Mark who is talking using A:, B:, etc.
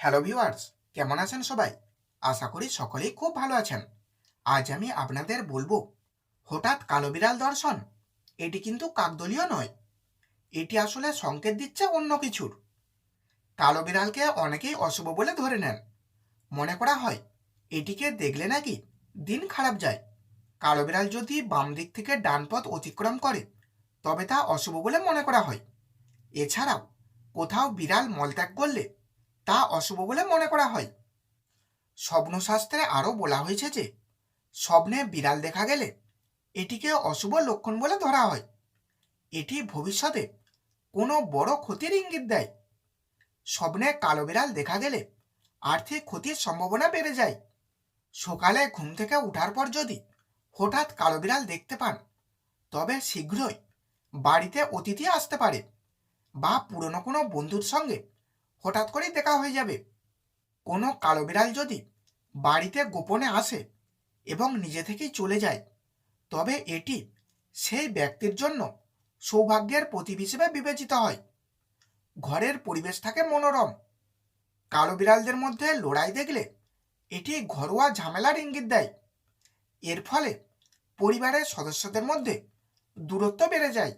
A: Hello viewers কেমন আছেন সবাই? আশা করি সকলেই খুব ভালো আছেন। আজ আমি আপনাদের বলব, হঠাৎ কালো বিড়াল দর্শন, এটি কিন্তু কাকদলীয় নয়। এটি আসলে সংকেত দিচ্ছে অন্য কিছুর। কালো বিড়ালকে অনেকেই অশুভ বলে ধরে নেন। মনে করা হয়, এটিকে দেখলে নাকি দিন খারাপ যায়। কালো বিড়াল যদি বাম দিক থেকে ডান পথ অতিক্রম করে, তবে তা অশুভ বলে মনে করা হয়। এছাড়াও, কোথাও বিড়াল মলত্যাগ করলে তা অশুভ বলে মনে করা হয়। স্বপ্নশাস্ত্রে আরও বলা হয়েছে যে, স্বপ্নে বিড়াল দেখা গেলে এটিকে অশুভ লক্ষণ বলে ধরা হয়। এটি ভবিষ্যতে কোনো বড় ক্ষতির ইঙ্গিত দেয়। স্বপ্নে কালো বিড়াল দেখা গেলে আর্থিক ক্ষতির সম্ভাবনা বেড়ে যায়। সকালে ঘুম থেকে ওঠার পর যদি হঠাৎ কালো বিড়াল দেখতে পান, তবে শীঘ্রই বাড়িতে অতিথি আসতে পারে বা পুরনো কোনো বন্ধুর সঙ্গে হঠাৎ করেই দেখা হয়ে যাবে। কোনো কালো বিড়াল যদি বাড়িতে গোপনে আসে এবং নিজে থেকেই চলে যায়, তবে এটি সেই ব্যক্তির জন্য সৌভাগ্যের প্রতীক হিসেবে বিবেচিত হয়। ঘরের পরিবেশ থাকে মনোরম। কালো বিড়ালদের মধ্যে লড়াই দেখলে এটি ঘরোয়া ঝামেলার ইঙ্গিত দেয়। এর ফলে পরিবারের সদস্যদের মধ্যে দূরত্ব বেড়ে যায়।